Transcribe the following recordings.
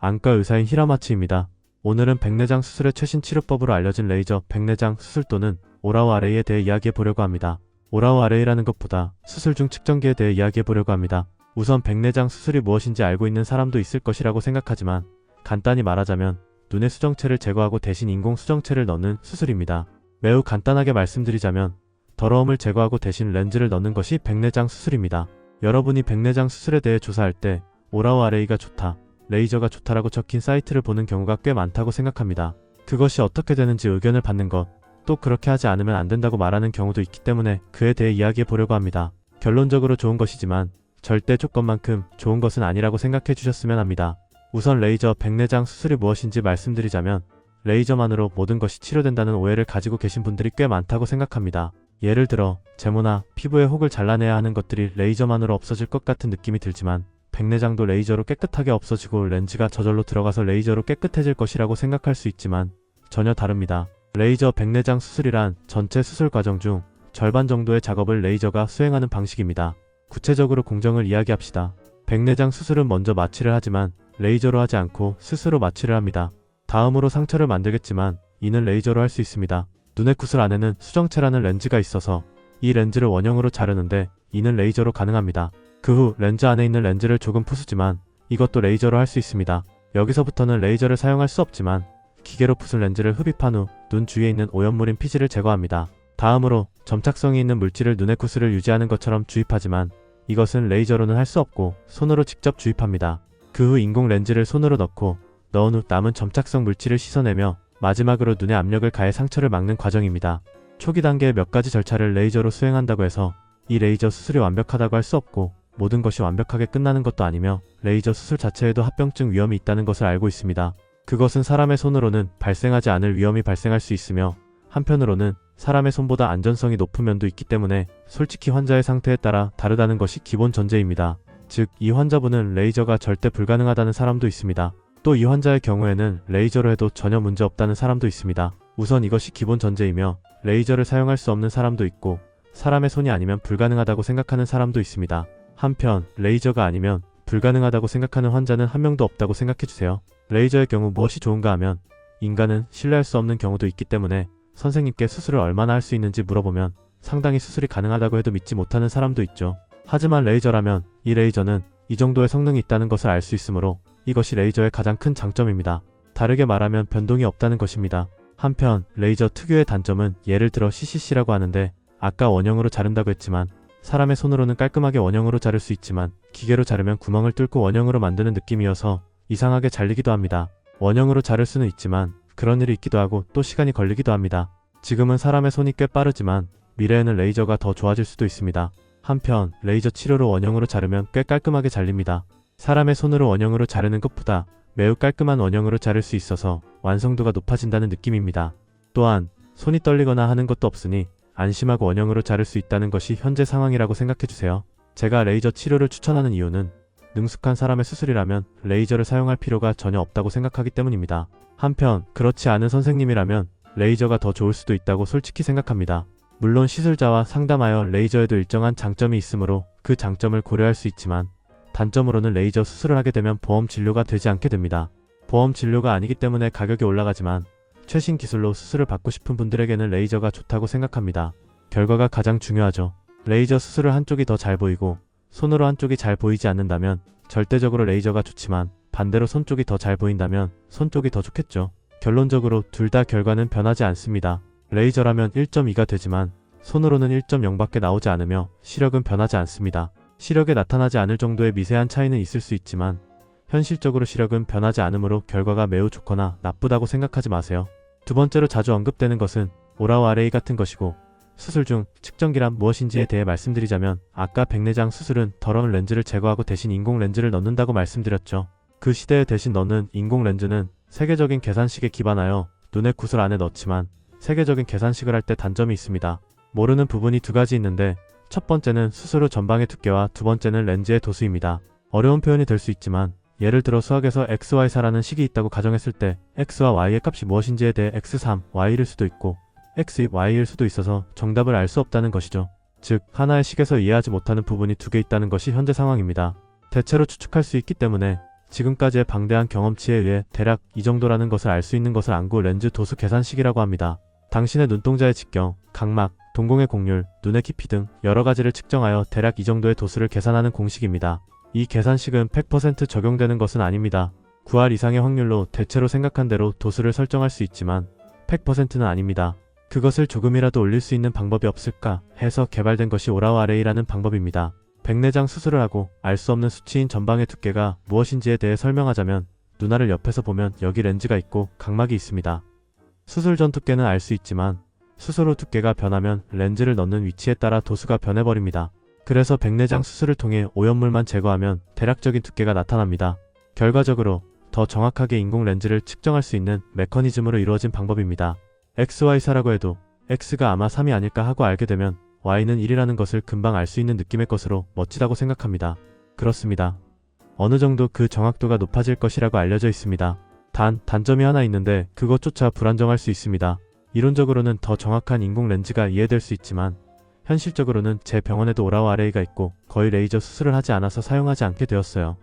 안과 의사인 히라마츠입니다. 오늘은 백내장 수술의 최신 치료법으로 알려진 레이저 백내장 수술 또는 오라오 아레이에 대해 이야기해 보려고 합니다. 오라오 아레이라는 것보다 수술 중 측정기에 대해 이야기해 보려고 합니다. 우선 백내장 수술이 무엇인지 알고 있는 사람도 있을 것이라고 생각하지만 간단히 말하자면 눈의 수정체를 제거하고 대신 인공 수정체를 넣는 수술입니다. 매우 간단하게 말씀드리자면 더러움을 제거하고 대신 렌즈를 넣는 것이 백내장 수술입니다. 여러분이 백내장 수술에 대해 조사할 때 오라오 아레이가 좋다, 레이저가 좋다라고 적힌 사이트를 보는 경우가 꽤 많다고 생각합니다. 그것이 어떻게 되는지 의견을 받는 것, 또 그렇게 하지 않으면 안 된다고 말하는 경우도 있기 때문에 그에 대해 이야기해 보려고 합니다. 결론적으로 좋은 것이지만 절대 조건만큼 좋은 것은 아니라고 생각해 주셨으면 합니다. 우선 레이저 백내장 수술이 무엇인지 말씀드리자면 레이저만으로 모든 것이 치료된다는 오해를 가지고 계신 분들이 꽤 많다고 생각합니다. 예를 들어 제모나 피부의 혹을 잘라내야 하는 것들이 레이저만으로 없어질 것 같은 느낌이 들지만 백내장도 레이저로 깨끗하게 없어지고 렌즈가 저절로 들어가서 레이저로 깨끗해질 것이라고 생각할 수 있지만 전혀 다릅니다. 레이저 백내장 수술이란 전체 수술 과정 중 절반 정도의 작업을 레이저가 수행하는 방식입니다. 구체적으로 공정을 이야기합시다. 백내장 수술은 먼저 마취를 하지만 레이저로 하지 않고 스스로 마취를 합니다. 다음으로 상처를 만들겠지만 이는 레이저로 할 수 있습니다. 눈의 구슬 안에는 수정체라는 렌즈가 있어서 이 렌즈를 원형으로 자르는데 이는 레이저로 가능합니다. 그 후 렌즈 안에 있는 렌즈를 조금 부수지만 이것도 레이저로 할 수 있습니다. 여기서부터는 레이저를 사용할 수 없지만 기계로 부순 렌즈를 흡입한 후 눈 주위에 있는 오염물인 피지를 제거합니다. 다음으로 점착성이 있는 물질을 눈의 구슬을 유지하는 것처럼 주입하지만 이것은 레이저로는 할 수 없고 손으로 직접 주입합니다. 그 후 인공 렌즈를 손으로 넣고 넣은 후 남은 점착성 물질을 씻어내며 마지막으로 눈의 압력을 가해 상처를 막는 과정입니다. 초기 단계의 몇 가지 절차를 레이저로 수행한다고 해서 이 레이저 수술이 완벽하다고 할 수 없고 모든 것이 완벽하게 끝나는 것도 아니며 레이저 수술 자체에도 합병증 위험이 있다는 것을 알고 있습니다. 그것은 사람의 손으로는 발생하지 않을 위험이 발생할 수 있으며 한편으로는 사람의 손보다 안전성이 높은 면도 있기 때문에 솔직히 환자의 상태에 따라 다르다는 것이 기본 전제입니다. 즉, 이 환자분은 레이저가 절대 불가능하다는 사람도 있습니다. 또 이 환자의 경우에는 레이저로 해도 전혀 문제 없다는 사람도 있습니다. 우선 이것이 기본 전제이며 레이저를 사용할 수 없는 사람도 있고 사람의 손이 아니면 불가능하다고 생각하는 사람도 있습니다. 한편 레이저가 아니면 불가능하다고 생각하는 환자는 한 명도 없다고 생각해주세요. 레이저의 경우 무엇이 좋은가 하면 인간은 신뢰할 수 없는 경우도 있기 때문에 선생님께 수술을 얼마나 할 수 있는지 물어보면 상당히 수술이 가능하다고 해도 믿지 못하는 사람도 있죠. 하지만 레이저라면 이 레이저는 이 정도의 성능이 있다는 것을 알 수 있으므로 이것이 레이저의 가장 큰 장점입니다. 다르게 말하면 변동이 없다는 것입니다. 한편 레이저 특유의 단점은 예를 들어 CCC라고 하는데 아까 원형으로 자른다고 했지만 사람의 손으로는 깔끔하게 원형으로 자를 수 있지만 기계로 자르면 구멍을 뚫고 원형으로 만드는 느낌이어서 이상하게 잘리기도 합니다. 원형으로 자를 수는 있지만 그런 일이 있기도 하고 또 시간이 걸리기도 합니다. 지금은 사람의 손이 꽤 빠르지만 미래에는 레이저가 더 좋아질 수도 있습니다. 한편 레이저 치료로 원형으로 자르면 꽤 깔끔하게 잘립니다. 사람의 손으로 원형으로 자르는 것보다 매우 깔끔한 원형으로 자를 수 있어서 완성도가 높아진다는 느낌입니다. 또한 손이 떨리거나 하는 것도 없으니 안심하고 원형으로 자를 수 있다는 것이 현재 상황이라고 생각해주세요. 제가 레이저 치료를 추천하는 이유는 능숙한 사람의 수술이라면 레이저를 사용할 필요가 전혀 없다고 생각하기 때문입니다. 한편 그렇지 않은 선생님이라면 레이저가 더 좋을 수도 있다고 솔직히 생각합니다. 물론 시술자와 상담하여 레이저에도 일정한 장점이 있으므로 그 장점을 고려할 수 있지만 단점으로는 레이저 수술을 하게 되면 보험 진료가 되지 않게 됩니다. 보험 진료가 아니기 때문에 가격이 올라가지만 최신 기술로 수술을 받고 싶은 분들에게는 레이저가 좋다고 생각합니다. 결과가 가장 중요하죠. 레이저 수술을 한쪽이 더 잘 보이고 손으로 한쪽이 잘 보이지 않는다면 절대적으로 레이저가 좋지만 반대로 손 쪽이 더 잘 보인다면 손 쪽이 더 좋겠죠. 결론적으로 둘 다 결과는 변하지 않습니다. 레이저라면 1.2가 되지만 손으로는 1.0밖에 나오지 않으며 시력은 변하지 않습니다. 시력에 나타나지 않을 정도의 미세한 차이는 있을 수 있지만 현실적으로 시력은 변하지 않으므로 결과가 매우 좋거나 나쁘다고 생각하지 마세요. 두 번째로 자주 언급되는 것은 오라오 아레이 같은 것이고 수술 중 측정기란 무엇인지에 대해 말씀드리자면 아까 백내장 수술은 더러운 렌즈를 제거하고 대신 인공 렌즈를 넣는다고 말씀드렸죠. 그 시대에 대신 넣는 인공 렌즈는 세계적인 계산식에 기반하여 눈의 구슬 안에 넣지만 세계적인 계산식을 할 때 단점이 있습니다. 모르는 부분이 두 가지 있는데 첫 번째는 수술 후 전방의 두께와 두 번째는 렌즈의 도수입니다. 어려운 표현이 될 수 있지만 예를 들어 수학에서 XY4라는 식이 있다고 가정했을 때 X와 Y의 값이 무엇인지에 대해 X3, Y일 수도 있고 X, Y일 수도 있어서 정답을 알 수 없다는 것이죠. 즉, 하나의 식에서 이해하지 못하는 부분이 두 개 있다는 것이 현재 상황입니다. 대체로 추측할 수 있기 때문에 지금까지의 방대한 경험치에 의해 대략 이 정도라는 것을 알 수 있는 것을 안구 렌즈 도수 계산식이라고 합니다. 당신의 눈동자의 직경, 각막, 동공의 곡률, 눈의 깊이 등 여러 가지를 측정하여 대략 이 정도의 도수를 계산하는 공식입니다. 이 계산식은 100% 적용되는 것은 아닙니다. 9할 이상의 확률로 대체로 생각한 대로 도수를 설정할 수 있지만 100%는 아닙니다. 그것을 조금이라도 올릴 수 있는 방법이 없을까 해서 개발된 것이 오라와 아레이라는 방법입니다. 백내장 수술을 하고 알 수 없는 수치인 전방의 두께가 무엇인지에 대해 설명하자면 눈알을 옆에서 보면 여기 렌즈가 있고 각막이 있습니다. 수술 전 두께는 알 수 있지만 수술 후 두께가 변하면 렌즈를 넣는 위치에 따라 도수가 변해버립니다. 그래서 백내장 수술을 통해 오염물만 제거하면 대략적인 두께가 나타납니다. 결과적으로 더 정확하게 인공 렌즈를 측정할 수 있는 메커니즘으로 이루어진 방법입니다. XY사라고 해도 X가 아마 3이 아닐까 하고 알게 되면 Y는 1이라는 것을 금방 알 수 있는 느낌의 것으로 멋지다고 생각합니다. 그렇습니다. 어느 정도 그 정확도가 높아질 것이라고 알려져 있습니다. 단, 단점이 하나 있는데 그것조차 불안정할 수 있습니다. 이론적으로는 더 정확한 인공 렌즈가 이해될 수 있지만 현실적으로는 제 병원에도 오라와 아레이가 있고 거의 레이저 수술을 하지 않아서 사용하지 않게 되었어요.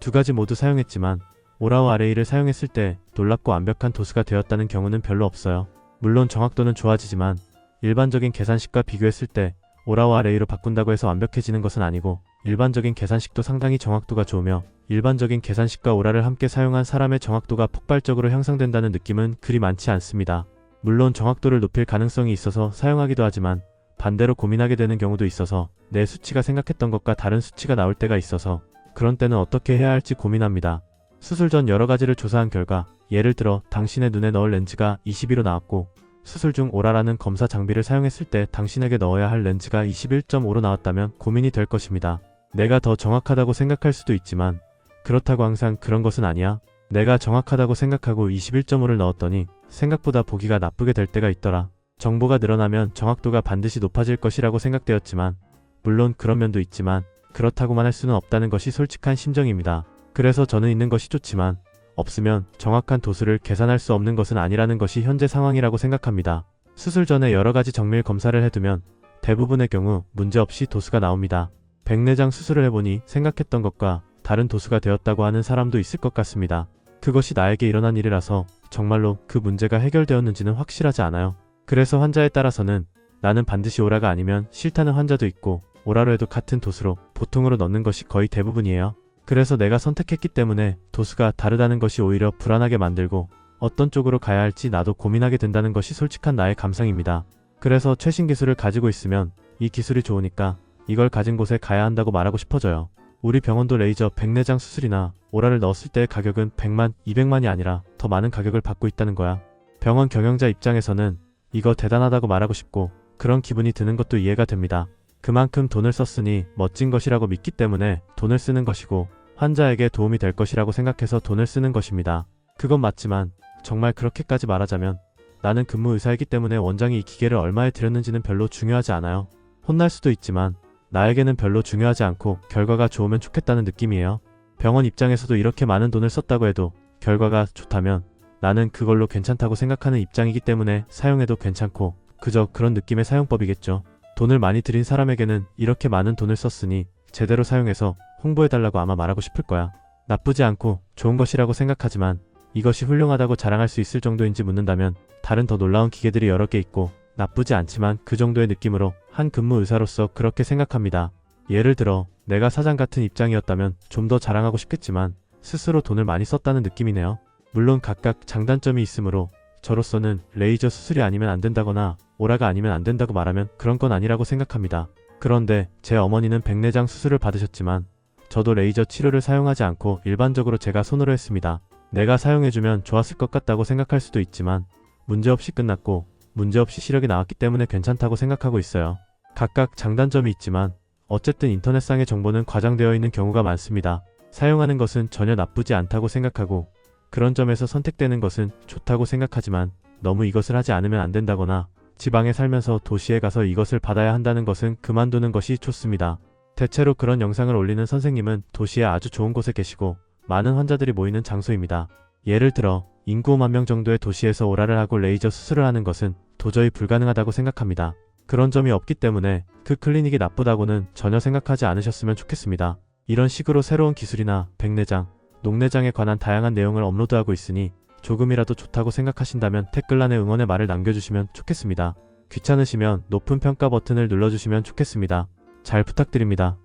두 가지 모두 사용했지만 오라와 아레이를 사용했을 때 놀랍고 완벽한 도수가 되었다는 경우는 별로 없어요. 물론 정확도는 좋아지지만 일반적인 계산식과 비교했을 때 오라와 아레이로 바꾼다고 해서 완벽해지는 것은 아니고 일반적인 계산식도 상당히 정확도가 좋으며 일반적인 계산식과 오라를 함께 사용한 사람의 정확도가 폭발적으로 향상된다는 느낌은 그리 많지 않습니다. 물론 정확도를 높일 가능성이 있어서 사용하기도 하지만 반대로 고민하게 되는 경우도 있어서 내 수치가 생각했던 것과 다른 수치가 나올 때가 있어서 그런 때는 어떻게 해야 할지 고민합니다. 수술 전 여러 가지를 조사한 결과 예를 들어 당신의 눈에 넣을 렌즈가 22로 나왔고 수술 중 오라라는 검사 장비를 사용했을 때 당신에게 넣어야 할 렌즈가 21.5로 나왔다면 고민이 될 것입니다. 내가 더 정확하다고 생각할 수도 있지만 그렇다고 항상 그런 것은 아니야. 내가 정확하다고 생각하고 21.5를 넣었더니 생각보다 보기가 나쁘게 될 때가 있더라. 정보가 늘어나면 정확도가 반드시 높아질 것이라고 생각되었지만 물론 그런 면도 있지만 그렇다고만 할 수는 없다는 것이 솔직한 심정입니다. 그래서 저는 있는 것이 좋지만 없으면 정확한 도수를 계산할 수 없는 것은 아니라는 것이 현재 상황이라고 생각합니다. 수술 전에 여러 가지 정밀 검사를 해두면 대부분의 경우 문제없이 도수가 나옵니다. 백내장 수술을 해보니 생각했던 것과 다른 도수가 되었다고 하는 사람도 있을 것 같습니다. 그것이 나에게 일어난 일이라서 정말로 그 문제가 해결되었는지는 확실하지 않아요. 그래서 환자에 따라서는 나는 반드시 오라가 아니면 싫다는 환자도 있고 오라로 해도 같은 도수로 보통으로 넣는 것이 거의 대부분이에요. 그래서 내가 선택했기 때문에 도수가 다르다는 것이 오히려 불안하게 만들고 어떤 쪽으로 가야 할지 나도 고민하게 된다는 것이 솔직한 나의 감상입니다. 그래서 최신 기술을 가지고 있으면 이 기술이 좋으니까 이걸 가진 곳에 가야 한다고 말하고 싶어져요. 우리 병원도 레이저 백내장 수술이나 오라를 넣었을 때의 가격은 100만, 200만이 아니라 더 많은 가격을 받고 있다는 거야. 병원 경영자 입장에서는 이거 대단하다고 말하고 싶고 그런 기분이 드는 것도 이해가 됩니다. 그만큼 돈을 썼으니 멋진 것이라고 믿기 때문에 돈을 쓰는 것이고 환자에게 도움이 될 것이라고 생각해서 돈을 쓰는 것입니다. 그건 맞지만 정말 그렇게까지 말하자면 나는 근무 의사이기 때문에 원장이 이 기계를 얼마에 들였는지는 별로 중요하지 않아요. 혼날 수도 있지만 나에게는 별로 중요하지 않고 결과가 좋으면 좋겠다는 느낌이에요. 병원 입장에서도 이렇게 많은 돈을 썼다고 해도 결과가 좋다면 나는 그걸로 괜찮다고 생각하는 입장이기 때문에 사용해도 괜찮고 그저 그런 느낌의 사용법이겠죠. 돈을 많이 들인 사람에게는 이렇게 많은 돈을 썼으니 제대로 사용해서 홍보해달라고 아마 말하고 싶을 거야. 나쁘지 않고 좋은 것이라고 생각하지만 이것이 훌륭하다고 자랑할 수 있을 정도인지 묻는다면 다른 더 놀라운 기계들이 여러 개 있고 나쁘지 않지만 그 정도의 느낌으로 한 근무 의사로서 그렇게 생각합니다. 예를 들어 내가 사장 같은 입장이었다면 좀 더 자랑하고 싶겠지만 스스로 돈을 많이 썼다는 느낌이네요. 물론 각각 장단점이 있으므로 저로서는 레이저 수술이 아니면 안 된다거나 오라가 아니면 안 된다고 말하면 그런 건 아니라고 생각합니다. 그런데 제 어머니는 백내장 수술을 받으셨지만 저도 레이저 치료를 사용하지 않고 일반적으로 제가 손으로 했습니다. 내가 사용해주면 좋았을 것 같다고 생각할 수도 있지만 문제없이 끝났고 문제없이 시력이 나왔기 때문에 괜찮다고 생각하고 있어요. 각각 장단점이 있지만 어쨌든 인터넷상의 정보는 과장되어 있는 경우가 많습니다. 사용하는 것은 전혀 나쁘지 않다고 생각하고 그런 점에서 선택되는 것은 좋다고 생각하지만 너무 이것을 하지 않으면 안 된다거나 지방에 살면서 도시에 가서 이것을 받아야 한다는 것은 그만두는 것이 좋습니다. 대체로 그런 영상을 올리는 선생님은 도시에 아주 좋은 곳에 계시고 많은 환자들이 모이는 장소입니다. 예를 들어 인구 5만 명 정도의 도시에서 오라를 하고 레이저 수술을 하는 것은 도저히 불가능하다고 생각합니다. 그런 점이 없기 때문에 그 클리닉이 나쁘다고는 전혀 생각하지 않으셨으면 좋겠습니다. 이런 식으로 새로운 기술이나 백내장, 녹내장에 관한 다양한 내용을 업로드하고 있으니 조금이라도 좋다고 생각하신다면 댓글란에 응원의 말을 남겨주시면 좋겠습니다. 귀찮으시면 높은 평가 버튼을 눌러주시면 좋겠습니다. 잘 부탁드립니다.